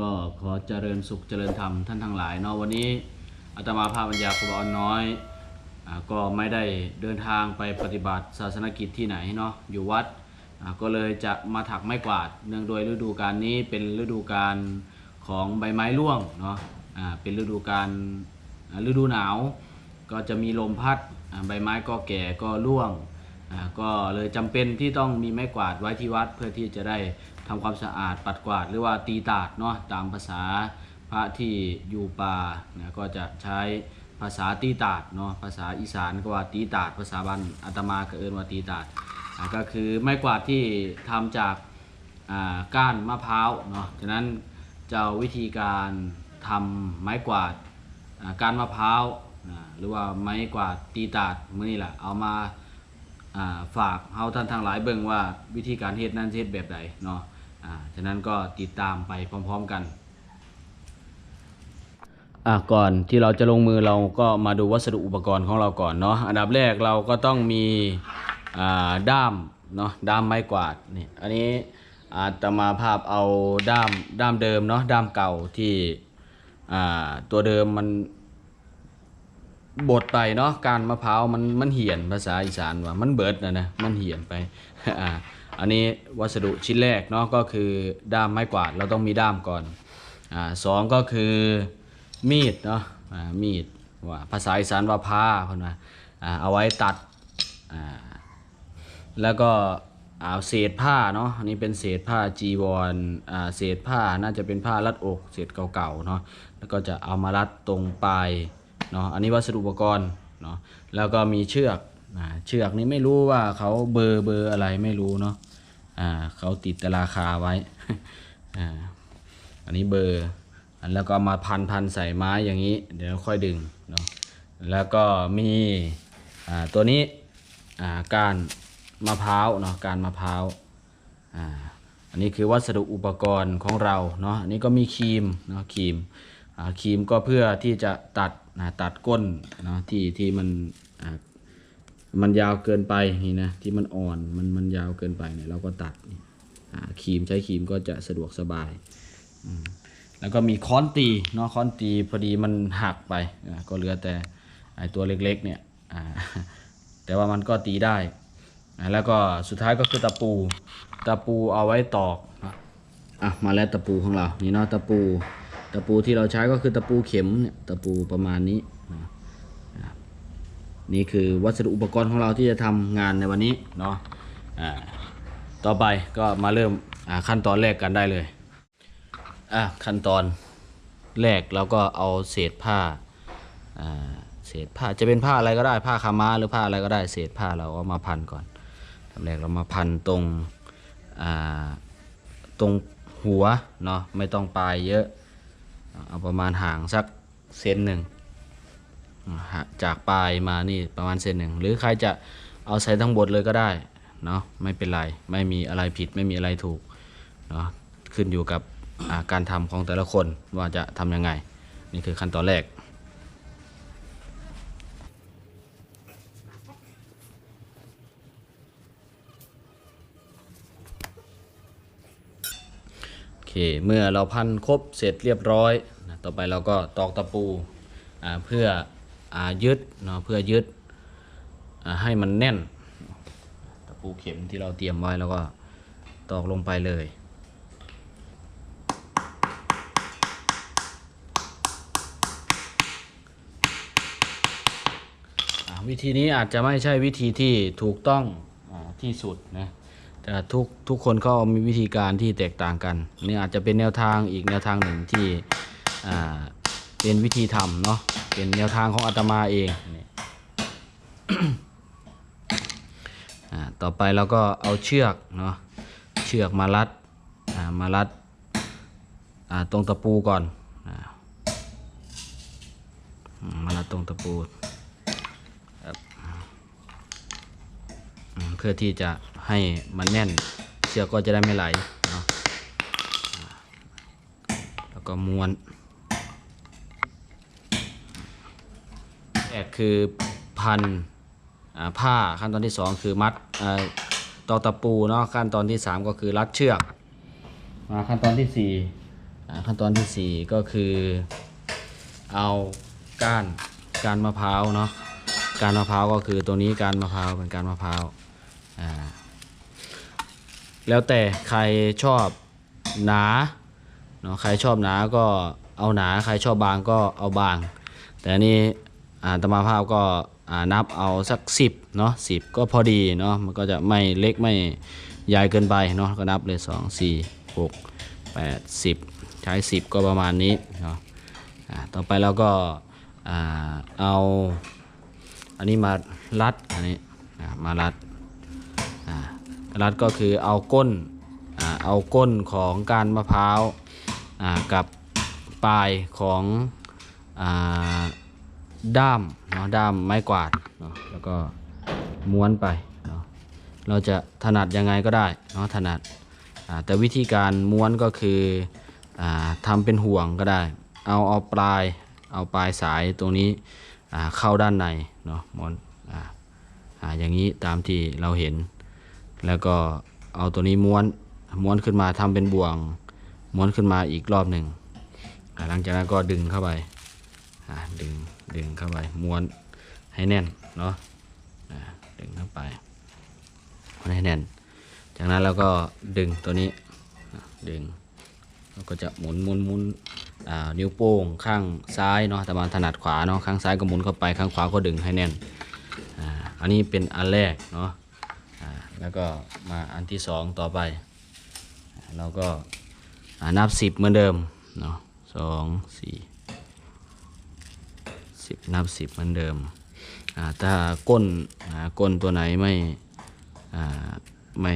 ก็ขอเจริญสุขเจริญธรรมท่านทั้งหลายเนาะวันนี้อาตมาภาพปัญญาครูบาอ่อนน้อยอก็ไม่ได้เดินทางไปปฏิบัติศาสนกิจที่ไหนเนาะอยู่วัดก็เลยจะมาถักไม้กวาด เนื่องโดวยฤดูกาลนี้เป็นฤดูกาลของใบไม้ร่วงเนาะเป็นฤดูกาลอ่าฤดูหนาว ก็จะมีลมพัดใบไม้ก็แก่ก็ร่วงก็เลยจำเป็นที่ต้องมีไม้กวาดไว้ที่วัดเพื่อที่จะได้ ทำความสะอาดปัดกวาดหรือว่าตีตาดเนาะตามภาษาพระที่อยู่ป่านะก็จะใช้ภาษาตีตาดเนาะภาษาอีสานก็ว่าตีตาด ภาษาบ้านอาตมาก็เอิ้นว่าตีตาดก็คือไม้กวาดที่ทำจากอ่าก้านมะพร้าวเนาะฉะนั้นจะวิธีการทำไม้กวาดอ่าการมะพร้าวหรือว่าไม้กวาดตีตาดมื่อนี่แหละเอามาอ่าฝากเฮาท่านทั้งหลายเบิ่งว่าวิธีการเฮ็ดนั้นเฮ็ดแบบใดเนาะ อ่าฉะนั้นก็ติดตามไปพร้อมๆกันอะก่อนที่เราจะลงมือเราก็มาดูวัสดุอุปกรณ์ของเราก่อนเนาะอันดับแรกเราก็ต้องมีอ่าด้ามเนาะด้ามไม้กวาดนี่อันนี้อาตมาภาพเอาด้ามด้ามเดิมเนาะด้ามเก่าที่อ่าตัวเดิมมันบดไปเนาะการมะพร้าวมันมันเหี่ยนภาษาอีสานว่ามันเบิดนะนะมันเหี่ยนไปอ่า อันนี้วัสดุชิ้นแรกเนาะก็คือด้ามไม้กวาดเราต้องมีด้ามก่อนอ่าสองก็คือมีดเนาะอ่ามีดว่าภาษาอีสานว่าผ้าเพิ่นว่าอ่าเอาไว้ตัดอ่าแล้วก็เอาเศษผ้าเนาะอันนี้เป็นเศษผ้าจีวรอ่าเศษผ้าน่าจะเป็นผ้ารัดอกเศษเก่าๆเนาะแล้วก็จะเอามารัดตรงปลายเนาะอันนี้วัสดุอุปกรณ์เนาะแล้วก็มีเชือกเชือกนี้ไม่รู้ว่าเขาเบอร์เบอร์อะไรไม่รู้เนาะ เขาติดตราคาไว้อ่าอันนี้เบอร์อันแล้วก็มาพันพันใส่ไม้อย่างนี้ เดี๋ยวค่อยดึงเนาะแล้วก็มีอ่าตัวนี้อ่าการมะพร้าวเนาะการมะพร้าวอ่าอันนี้คือวัสดุอุปกรณ์ของเราเนาะอันนี้ก็มีครีมเนาะครีมอ่าครีมก็เพื่อที่จะตัดนะตัดก้นเนาะที่ที่มัน มันยาวเกินไปนี่นะที่มันอ่อนมันมันยาวเกินไปเนี่ยเราก็ตัดครีมใช้ครีมก็จะสะดวกสบายแล้วก็มีค้อนตีเนาะค้อนตีพอดีมันหักไปก็เหลือแต่ไอตัวเล็กๆเนี่ยแต่ว่ามันก็ตีได้ แล้วก็สุดท้ายก็คือตะปู ตะปูเอาไว้ตอกอะมาแล้วตะปูของเรานี่เนาะตะปู ตะปูที่เราใช้ก็คือตะปูเข็มเนี่ยตะปูประมาณนี้ นี่คือวัสดุอุปกรณ์ของเราที่จะทำงานในวันนี้เนาะอ่าต่อไปก็มาเริ่มอ่าขั้นตอนแรกกันได้เลยอะขั้นตอนแรกเราก็เอาเศษผ้าอ่าเศษผ้าจะเป็นผ้าอะไรก็ได้ผ้าขาม้าหรือผ้าอะไรก็ได้เศษผ้าเราเอามาพันก่อนทำแรกเรามาพันตรงอ่าตรงหัวเนาะไม่ต้องปลายเยอะเอาประมาณห่างสักเซนหนึ่ง จากปลายมานี่ประมาณเซนหนึ่งหรือใครจะเอาใส่ทั้งบทเลยก็ได้เนาะไม่เป็นไรไม่มีอะไรผิดไม่มีอะไรถูกเนาะขึ้นอยู่กับาการทำของแต่ละคนว่าจะทำยังไง นี่คือขั้นตอนแรกโอเคเมื่อเราพันครบเสร็จเรียบร้อย ต่อไปเราก็ตอกตะปูเพื่อ ยึดเนาะเพื่อยึดให้มันแน่น ตะปูเข็มที่เราเตรียมไว้แล้วก็ตอกลงไปเลยวิธีนี้อาจจะไม่ใช่วิธีที่ถูกต้องอที่สุดนะแต่ทุกทุกคนก็มีวิธีการที่แตกต่างกันนี่อาจจะเป็นแนวทางอีกแนวทางหนึ่งที่อ่า เป็นวิธีทำเนาะเป็นแนวทางของอาตมาเองอต่อไปเราก็เอาเชือกเนาะเชือกมารัดมารัดตรงตะปูก่อนอมารัดตรงตะปูเพื่อที่จะให้มันแน่นเชือกก็จะได้ไม่ไหลเนาะแล้วก็ม้วนแรก คือพันผ้าขั้นตอนที่ 2 คือมัดตอกตะปูเนาะขั้นตอนที่ 3 ก็คือรัดเชือกมาขั้นตอนที่อ่ขั้นตอนที่สี่ก็คือเอาก้านก้านมะพร้าวเนาะก้านมะพร้าวก็คือตัวนี้ก้านมะพร้าวเป็นก้านมะพร้าวแล้วแต่ใครชอบหนาเนาะใครชอบหนาก็เอาหนาใครชอบบางก็เอาบาง แต่นนี่ อ่าตมาภาพก็อ่านับเอาสัก 10เนาะ10 ก็พอดีเนาะมันก็จะไม่เล็กไม่ใหญ่เกินไปเนาะก็นับเลย 2 4 6 8 10 ใช้ 10 ก็ประมาณนี้เนาะอ่าต่อไปเราก็อ่าเอาอันนี้มารัดอันนี้อ่ามารัดอ่ารัดก็คือเอาก้นอ่าเอาก้นของการมะพร้าวกับปลายของอ่า ด้ามเนาะด้ามไม้กวาดเนาะแล้วก็ม้วนไปเนาะเราจะถนัดยังไงก็ได้เนาะถนัดแต่วิธีการม้วนก็คืออทำเป็นห่วงก็ได้ เอาเอาปลายเอาปลายสายตรงนี้เข้าด้านในเนาะม้วนออย่างนี้ตามที่เราเห็น แล้วก็เอาตัวนี้ม้วนม้วนขึ้นมาทำเป็นบ่วงม้วนขึ้นมาอีกรอบหนึ่งหลังจากนั้นก็ดึงเข้าไปดึง ดึงเข้าไปม้วนให้แน่นเนาะดึงเข้าไปม้วนให้แน่น จากนั้นเราก็ดึงตัวนี้ดึงเราก็จะหมุนหมุนหมุนนิ้วโป้งข้างซ้ายเนาะแต่มาถนัดขวาเนาะข้างซ้ายก็หมุนเข้าไปข้างขวาก็ดึงให้แน่นอ,อันนี้เป็นอันแรกเนาะแล้วก็มาอันที่สองต่อไป เราก็นับสิบเหมือนเดิมเนาะสองสี่ สิบนับสิบเหมือนเดิม ถ้าก้นก้นตัวไหนไม่ไม่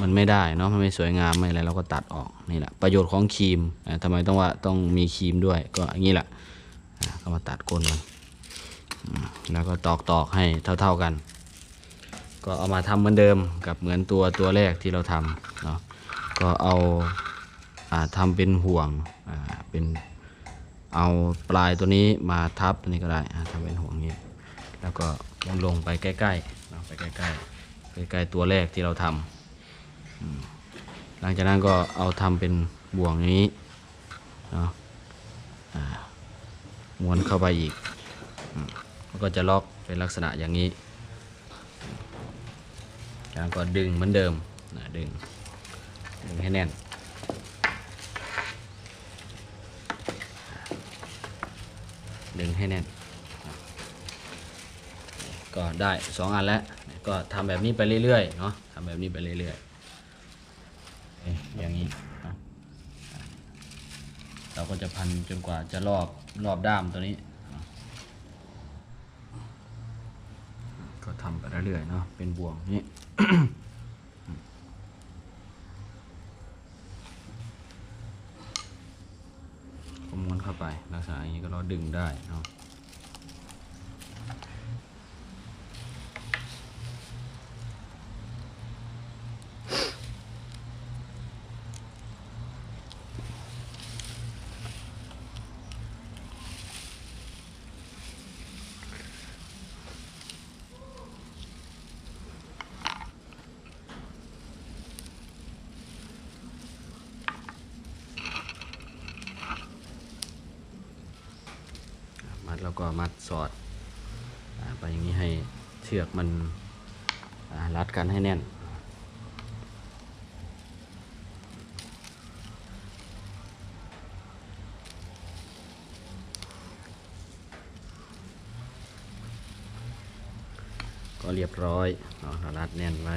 มันไม่ได้เนาะมันไม่สวยงามไม่อะไรเราก็ตัดออกนี่แหละประโยชน์ของครีมอ่าทำไมต้องว่าต้องมีครีมด้วยก็อย่างนี้แหละก็มาตัดก้นมันแล้วก็ตอกตอกให้เท่า ๆกัน ก็เอามาทำเหมือนเดิมกับเหมือนตัวตัวแรกที่เราทำเนาะก็เอาอาทำเป็นห่วงเป็น เอาปลายตัวนี้มาทับตัวนี้ก็ได้ทำเป็นห่วงนี้ แล้วก็ลงลงไปใกล้ๆเนาไปใกล้ๆใกล้ๆตัวแรกที่เราทำหลังจากนั้นก็เอาทำเป็นบ่วงนี้เนาะม้วนเข้าไปอีกมแล้วก็จะล็อกเป็นลักษณะอย่างนี้จากนั้นก็ดึงเหมือนเดิมดึงดึงให้แน่น ดึงให้แน่นก็ได้สองอันแล้วก็ทำแบบนี้ไปเรื่อยๆเนาะทำแบบนี้ไปเรื่อยๆเอ๊ะอย่างนี้เราก็จะพันจนกว่าจะรอบรอบด้ามตัวนี้ ก็ทำไปเรื่อยๆเนาะเป็นบ่วงนี้ ก็ม้วนเข้าไป ลักษณะอย่างนี้ก็เราดึงได้เนาะมัด แล้วก็มัดสอดอไปอย่างนี้ให้เชือกมันรัดกันให้แน่น ก็เรียบร้อยเรารัดแน่นไว้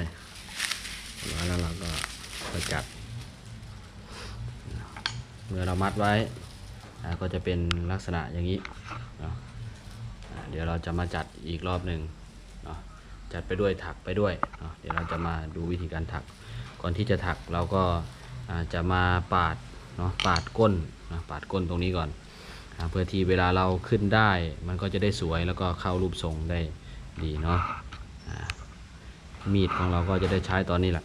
แล้วเราก็ไปจับเมื่อเรามัดไว้ก็จะเป็นลักษณะอย่างนี้ เนาะเดี๋ยวเราจะมาจัดอีกรอบหนึ่งเนาะจัดไปด้วยถักไปด้วยเนาะเดี๋ยวเราจะมาดูวิธีการถัก ก่อนที่จะถักเราก็าจะมาปาดเนาะปาดก้นนะปาดก้นตรงนี้ก่อนอเพื่อที่เวลาเราขึ้นได้ มันก็จะได้สวยแล้วก็เข้ารูปทรงได้ดีเนาะมีดของเราก็จะได้ใช้ตอนนี้แหละ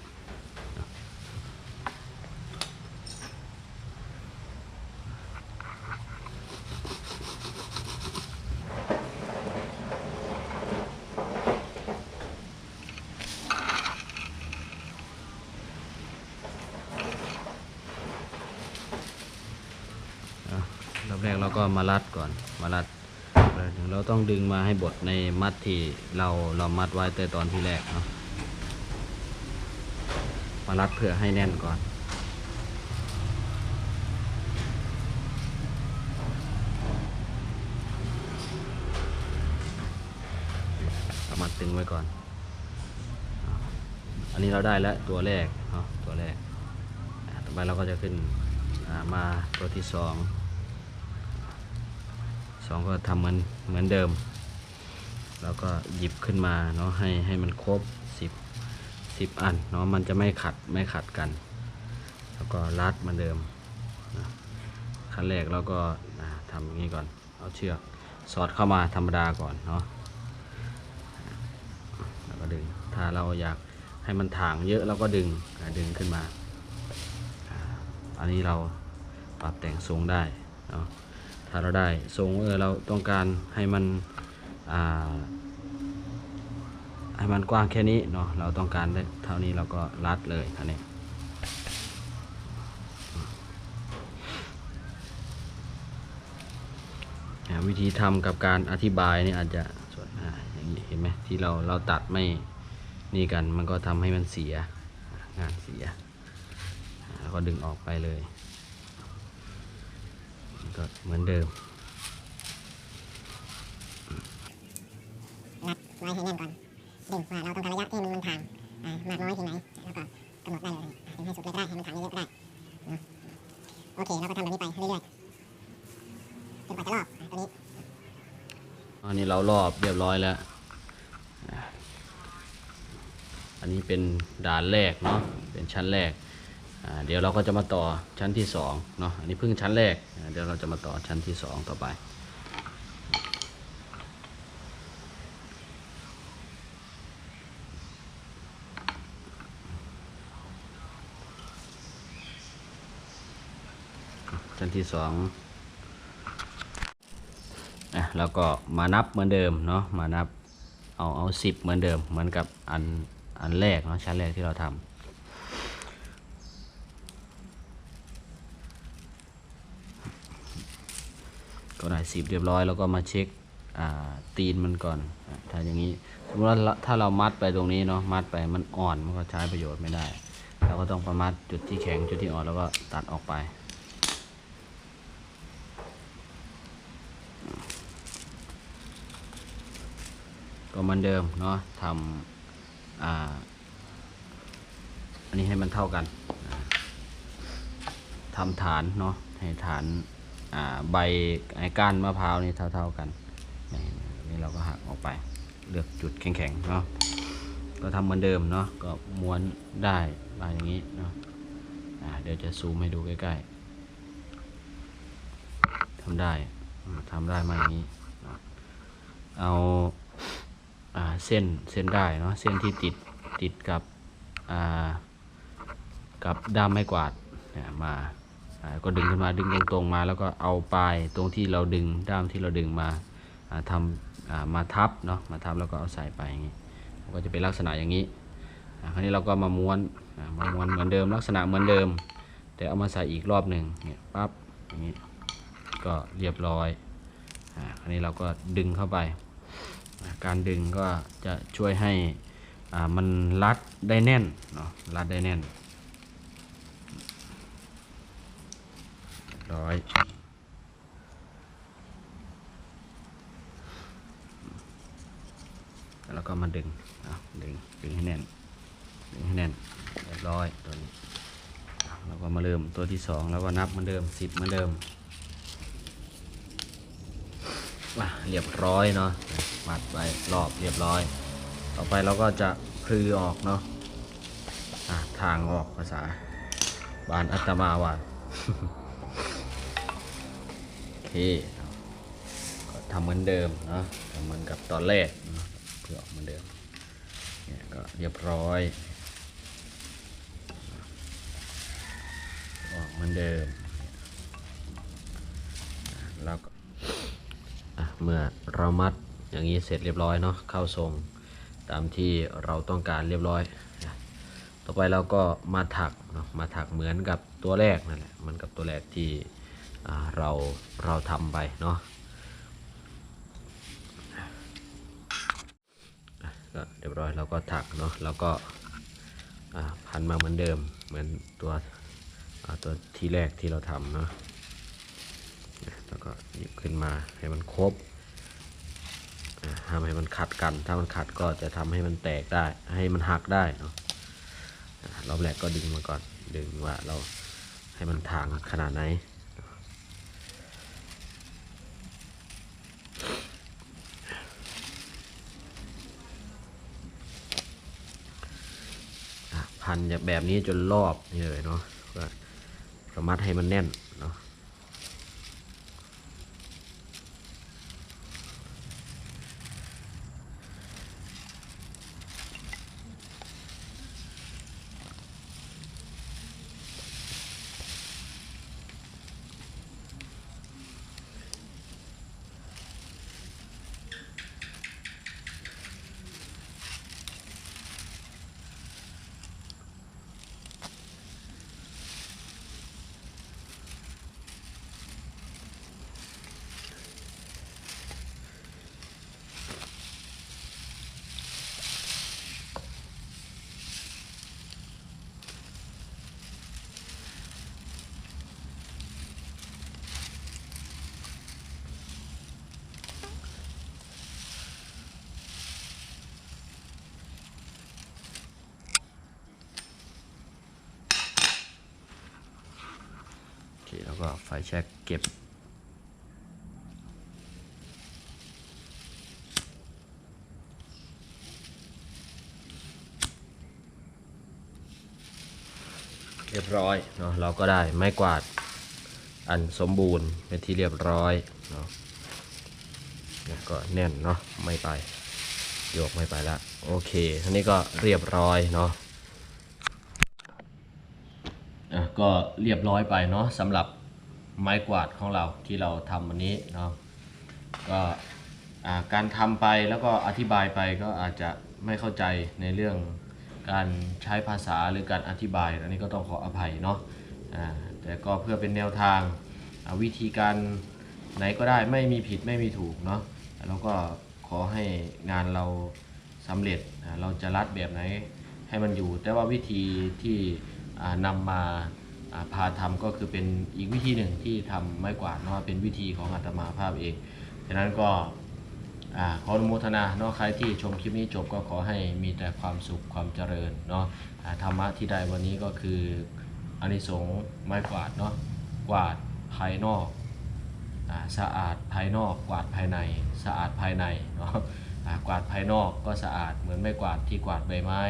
อบ แรกเราก็มารัดก่อนมารัดเราต้องดึงมาให้บดในมัดที่เราเรามัดไว้แต่ตอนที่แรกเนาะมารัดเพื่อให้แน่นก่อนเอามาตึงไว้ก่อน อันนี้เราได้แล้วตัวแรกเนาะตัวแรก ต่อไปเราก็จะขึ้นมาตัวที่สอง สองก็ทำเหมือนเหมือนเดิม แล้วก็หยิบขึ้นมาเนาะให้ให้มันครบสิบสิบอันเนาะมันจะไม่ขัดไม่ขัดกัน แล้วก็รัดเหมือนเดิมนะขั้นแรกเราก็ทำอย่างนี้ก่อน เอาเชือกสอดเข้ามาธรรมดาก่อนเนาะแล้วก็ดึงถ้าเราอยากให้มันถ่างเยอะเราก็ดึงดึงขึ้นมา อันนี้เราปรับแต่งทรงได้เนาะ ถ้าเราได้ทรงเออเราต้องการให้มันให้มันกว้างแค่นี้เนาะเราต้องการได้เท่านี้เราก็รัดเลยอันนี้วิธีทำกับการอธิบายนี่อาจจะส่วนอ่าอย่างนี้เห็นไหมที่เราเราตัดไม่นี่กันมันก็ทำให้มันเสียงานเสีย แล้วก็ดึงออกไปเลย ก็เหมือนเดิมรัดไว้ให้แน่นก่อนดึงว่าเราต้องการระยะที่มันมันห่างมากน้อยที่ไหนแล้วก็กำหนดได้เลยดึงให้สุดเลยก็ได้ให้มันห่างเยอะๆก็ได้โอเคเราก็ทำแบบนี้ไปเรื่อยๆจนกว่าจะรอบอ่าตัวนี้อันนี้เรารอบเรียบร้อยแล้ว อันนี้เป็นด่านแรกเนาะเป็นชั้นแรก เดี๋ยวเราก็จะมาต่อชั้นที่สองเนาะอันนี้เพิ่งชั้นแรก เดี๋ยวเราจะมาต่อชั้นที่สองต่อไปชั้นที่สองอะแล้วก็มานับเหมือนเดิมเนาะมานับเอาเอาสิบเหมือนเดิมเหมือนกับอันอันแรกเนาะชั้นแรกที่เราทำ ก็ได้สิบเรียบร้อยแล้วก็มาเช็คตีนมันก่อน ถ้าอย่างนี้สมมติว่าถ้าเรามัดไปตรงนี้เนาะมัดไปมันอ่อนมันก็ใช้ประโยชน์ไม่ได้ เราก็ต้องประมัดจุดที่แข็งจุดที่อ่อนแล้วก็ตัดออกไปก็เหมือนเดิมเนาะทำอ่าอันนี้ให้มันเท่ากันทำฐานเนาะให้ฐาน ใบไอ้ก้านมะพร้าวนี่เท่า ๆกันนี่เราก็หักออกไปเลือกจุดแข็งๆเนาะก็ทำเหมือนเดิมเนาะก็ม้วนได้มาอย่างนี้เนาะเดี๋ยวจะซูมให้ดูใกล้ๆทำได้ทำได้มาอย่างนี้เอาเส้นเส้นได้เนาะเส้นที่ติดติดกับกับด้ามไม้กวาดเนี่ยมา ก็ดึงขึ้นมาดึงตรงๆมาแล้วก็เอาปลายตรงที่เราดึงด้ามที่เราดึงมาทำมาทับเนาะมาทับแล้วก็เอาใส่ไปอย่างนี้มันก็จะเป็นลักษณะอย่างนี้คราวนี้เราก็มาม้วนมาม้วนเหมือนเดิมลักษณะเหมือนเดิม แต่เอามาใส่อีกรอบหนึ่งเนี่ยปั๊บอย่างนี้ก็เรียบร้อยคราวนี้เราก็ดึงเข้าไป การดึงก็จะช่วยให้มันรัดได้แน่นเนาะรัดได้แน่น ร้อย แล้วก็มาดึงดึง ดึงให้แน่น ดึงให้แน่นเรียบร้อยตัวนี้แล้วก็มาเริ่มตัวที่สองแล้วก็นับเหมือนเดิมสิบเหมือนเดิมอะเรียบร้อยเนาะมัดไว้รอบเรียบร้อย ต่อไปเราก็จะพลือออกเนาะะทางออกภาษาบานอัตมาว่า เคก็ทำเหมือนเดิมเนาะทำเหมือนกับตอนแรกเนาะเพื่อออกเหมือนเดิมเนี่ยก็เรียบร้อยออกเหมือนเดิมแล้วก็เมื่อเรามัดอย่างนี้เสร็จเรียบร้อยเนาะเข้าทรงตามที่เราต้องการเรียบร้อย ต่อไปเราก็มาถักเนาะมาถักเหมือนกับตัวแรกนั่นแหละเหมันกับตัวแรกที่ เราเราทำไปเนาะก็เรียบร้อยเราก็ถักเนาะแล้วก็พันมาเหมือนเดิมเหมือนตัวตัวที่แรกที่เราทำเนาะแล้วก็หยิบขึ้นมาให้มันครบทำให้มันขัดกัน ถ้ามันขัดก็จะทำให้มันแตกได้ ให้มันหักได้เนาะรอบแรกก็ดึงมาก่อนดึงว่าเราให้มันทางขนาดไหน อะ พันแบบนี้จนรอบนี่เลยเนาะก็ก็มัดให้มันแน่น ก็ไฟแช็กเก็บ เรียบร้อยเนาะเราก็ได้ไม้กวาดอันสมบูรณ์เป็นที่เรียบร้อยเนาะแล้วก็แน่นเนาะไม่ไปโยกไม่ไปละโอเคทีนี้ก็เรียบร้อยเนาะก็เรียบร้อยไปเนาะสำหรับ ไม้กวาดของเราที่เราทำวันนี้เนาะก็าการทำไปแล้วก็อธิบายไปก็อาจจะไม่เข้าใจในเรื่องการใช้ภาษาหรือการอธิบาย อันนี้ก็ต้องขออภัยเนาะแต่ก็เพื่อเป็นแนวทางาวิธีการไหนก็ได้ไม่มีผิดไม่มีถูกเนาะแล้วก็ขอให้งานเราสำเร็จเราจะรัดแบบไหนให้มันอยู่ แต่ว่าวิธีที่อ่านำมา พาทำก็คือเป็นอีกวิธีหนึ่งที่ทำไม่กวาดเนาะเป็นวิธีของอาตมาภาพเองฉะนั้นก็ขออนุโมทนาเนาะใครที่ชมคลิปนี้จบก็ขอให้มีแต่ความสุขความเจริญเนาะธรรมะที่ได้วันนี้ก็คืออานิสงส์ไม้กวาดเนาะกวาดภายนอกอสะอาดภายนอก กวาดภายในสะอาดภายในเนาะกวาดภายนอกก็สะอาดเหมือนไม่กวาดที่กวาดใบไม้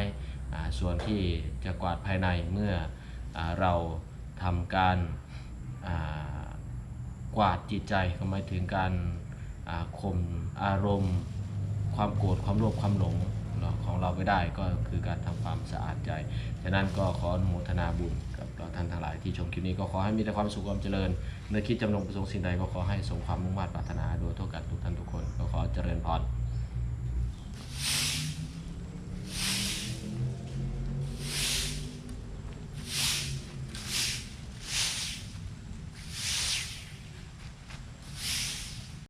ส่วนที่จะกวาดภายในเมื่ออเรา ทำการกวาดจิตใจก็หมายถึงการข่มอารมณ์ ความโกรธความโลภความหลงของเราไปได้ก็คือการทำความสะอาดใจ ฉะนั้นก็ขออนุโมทนาบุญกับเราท่านทั้งหลายที่ชมคลิปนี้ก็ขอให้มีแต่ความสุขความเจริญเมื่อคิดจำนงประสงค์สิ่งใดก็ขอให้สมความมุ่งมั่นปรารถนาโดยทั่วกันทุกท่านทุกคนก็ขอเจริญพร